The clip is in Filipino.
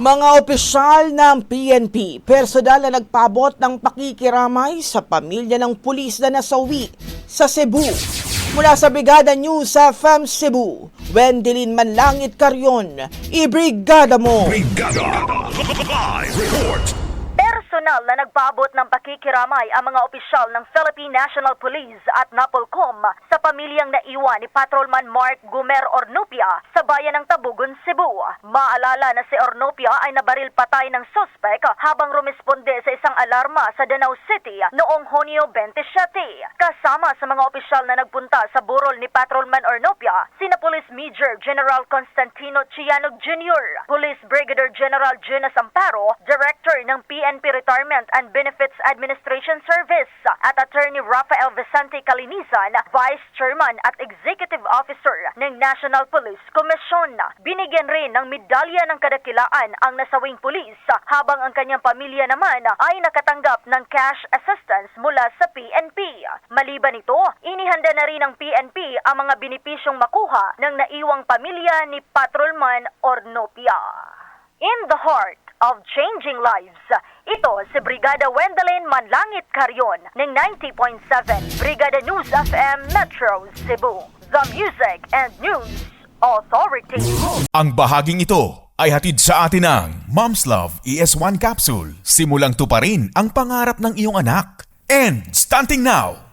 Mga opisyal ng PNP, personal na nagpabot ng pakikiramay sa pamilya ng pulis na nasawi sa Cebu. Mula sa Brigada News sa FM Cebu, Wendelin Manlangit Carrion, ibrigada mo! Brigada Live Report Personal na nagpaabot ng pakikiramay ang mga opisyal ng Philippine National Police at NAPOLCOM sa pamilyang naiwan ni Patrolman Mark Gumer Ornupia sa bayan ng Tabugon, Cebu. Maalala na si Ornupia ay nabaril patay ng suspek habang rumisponde sa isang alarma sa Danau City noong Hunyo 27. Kasama sa mga opisyal na nagpunta sa burol ni Patrolman Ornupia, sina Police Major General Constantino Chianog Jr., Police Brigadier General Jonas Amparo, Director ng PNP Retirement and Benefits Administration Service, at Attorney Rafael Vicente Calinisan, Vice Chairman at Executive Officer ng National Police Commission. Binigyan rin ng medalya ng kadakilaan ang nasawing pulis habang ang kanyang pamilya naman ay nakatanggap ng cash assistance mula sa PNP. Maliban ito, inihanda na rin ng PNP ang mga binipisyong makuha ng naiwang pamilya ni Patrolman Ornopia. In the heart of changing lives, ito si Brigada Wendelin Manlangit Carrion ng 90.7 Brigada News FM Metro Cebu. The Music and News Authority. Ang bahaging ito ay hatid sa atin ng Mom's Love ES1 Capsule. Simulang tuparin ang pangarap ng iyong anak. And starting now,